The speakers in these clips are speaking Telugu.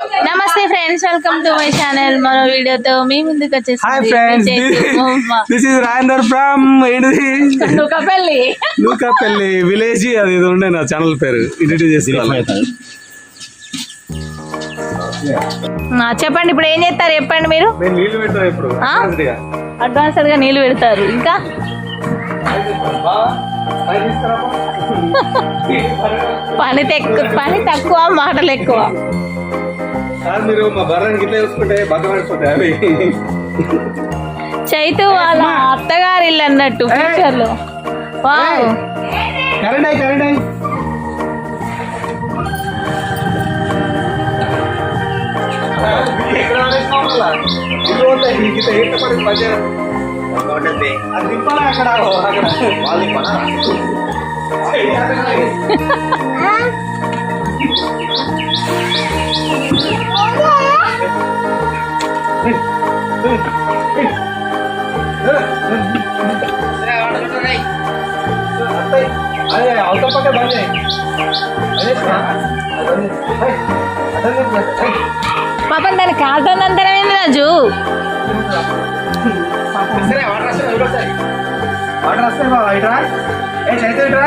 నమస్తే friends welcome to my channel. మరో వీడియోతో మీ ముందుకు వచ్చేసి hi friends this is Rajender from ఏంటిది? నూకపల్లి నూకాపల్లి విలేజ్ అది ఏదో ఉండే నా ఛానల్ పేరు. ఇంట్రడ్యూస్ చేసుకోవాలి చెప్పండి ఇప్పుడు ఏం చేస్తారు? చెప్పండి మీరు. నేను నీళ్ళు పెట్టా ఇప్పుడు. అడ్వాన్స్డ్గా నీళ్ళు పెడతారు. ఇంకా. పని తక్కువ పని తక్కువ మాటలు ఎక్కువ. సార్ మీరు మా బర్రానికి ఇట్లా చూసుకుంటే బాగా పడిపోతాయి అవి. చైతు వాళ్ళ అత్తగారి ఇల్లు అన్నట్టు ఫ్యూచర్లో. వావ్. కరెంట్ అయ్యి కరెంట్ అయ్యి అక్కడ అదే అవతల పక్క బంద్ పాపం దాని కాదని రాజు? సరే వాటర్ వస్తాయి వాటర్ వస్తాయి బాబా ఇట్రా ఏ చైతే ఇట్రా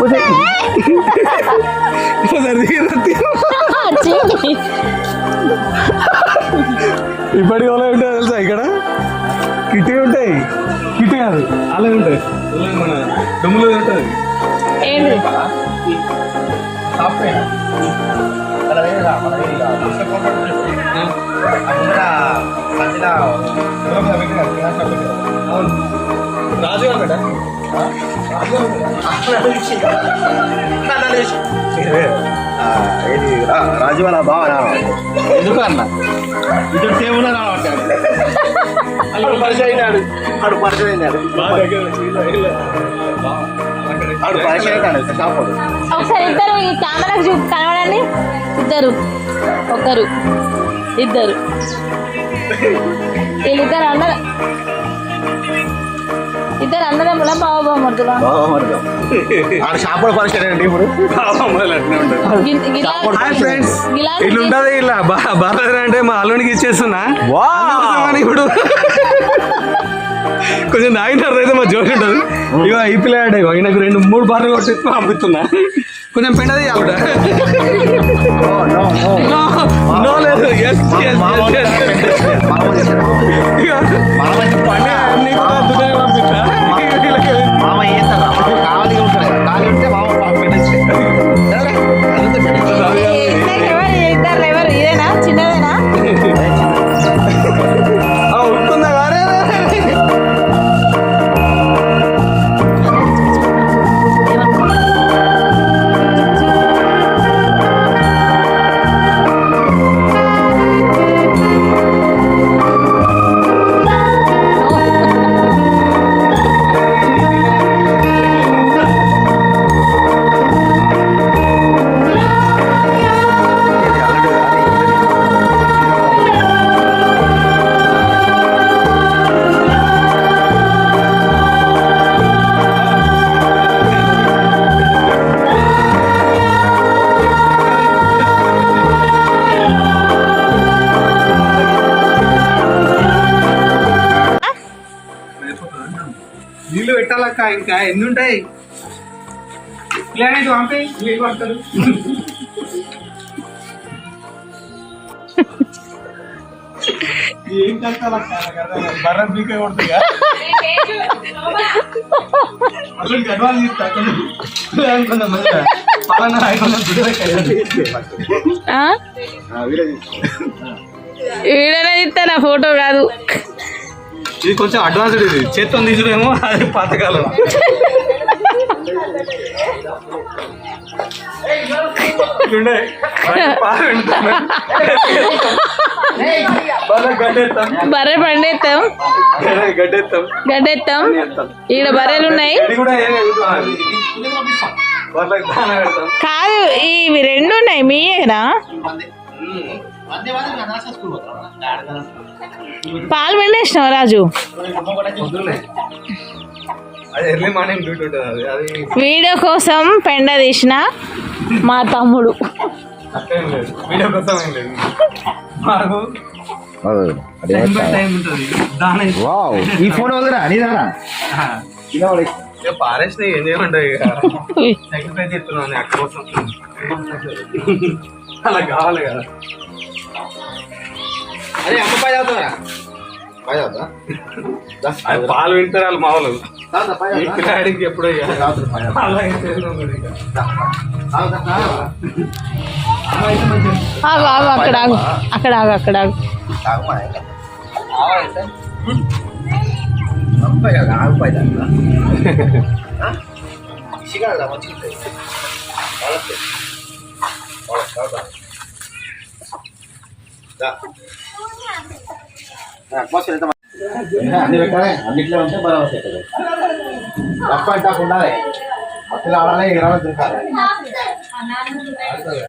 ఒకసారి తీయరా ఇప్పటికి అలా ఉంటాయి తెలుసా ఇక్కడ కిట్టి ఉంటాయి కిట్టి కాదు అలా ఉంటాయి మన దుమ్ములో ఉంటుంది ఏంటి రాజు గారు ఏది రాజు వాళ్ళ బావ ఎందుకు అన్న ఇద్దరు సేవలో రావట్లేదు అక్కడ పరిచయం అయినాడు పరిచయం అయినాడు పరిచయం అయినాడు ఒకసారి ఇద్దరు ఈ కెమెరాకు చూపు కనబడండి ఇద్దరు. ఒకరు. ఇద్దరు. వీళ్ళిద్దరు అన్నారు ఇద్దరు అన్నదమ్ముల బావబామర్దులా బావ మరిదాం ఆడ ఇప్పుడు? ఉంటది ఇలా. అంటే మా అల్లునికి ఇచ్చేస్తున్నా. ఇప్పుడు. కొంచెం తాగినారు అయితే మా జోష్ ఉంటుంది. ఇక ఈ పిల్లాడే. ఈయనకు రెండు మూడు బార్లు కొట్టి పంపిస్తున్నా కొంచెం పెండది ఆవిడ పెట్టాలక్క ఇంకా? ఎన్ని ఉంటాయి? ఇలాంటి పంపి నీళ్ళు పడతారు? ఏం బర్ర బీకే అసలు పాలన ఇస్తా ఫోటో కాదు. ఇది కొంచెం అడ్వాన్స్డ్ ఇది. చేత్తో తీసుడేమో అది పాతకాలం. బర్రె పండేస్తాం గడ్డెత్తాం. గడ్డెత్తాం. ఈడ బర్రెలు ఉన్నాయి. కాదు ఇవి రెండు ఉన్నాయి మీయేనా? పాలు పిండేసినావు రాజు? పొద్దున్నే అది ఎర్లీ మార్నింగ్ డ్యూటీ ఉంటుంది అది అది వీడియో కోసం పెండ తీసిన మా తమ్ముడు. ఈ ఫోన్ వదిరా నీదారా పారేసిన ఏం చేయమంటావు ఇక? సాక్రిఫైస్ చేస్తున్నాను అక్క కోసం. అలా కావాలి కదా అదే అమ్మ పై చదువుతారా పై చదువుతా అది పాలు వింటారు వాళ్ళు మామూలు పై ఈ పిల్లాడికి ఎప్పుడో ఇక చదువుతా పై చదువుతా అలా ఏం చేయలేము మరి ఇక. ఆగు ఆగు అక్కడ ఆగు అక్కడ ఆగు అక్కడ ఆగు అన్ని పెట్టాలి అన్నిట్లో ఉంటే బలం వస్తుంది తప్ప అంటే ఉండాలి అసలు ఆడాలి ఎగరాలి తింటారు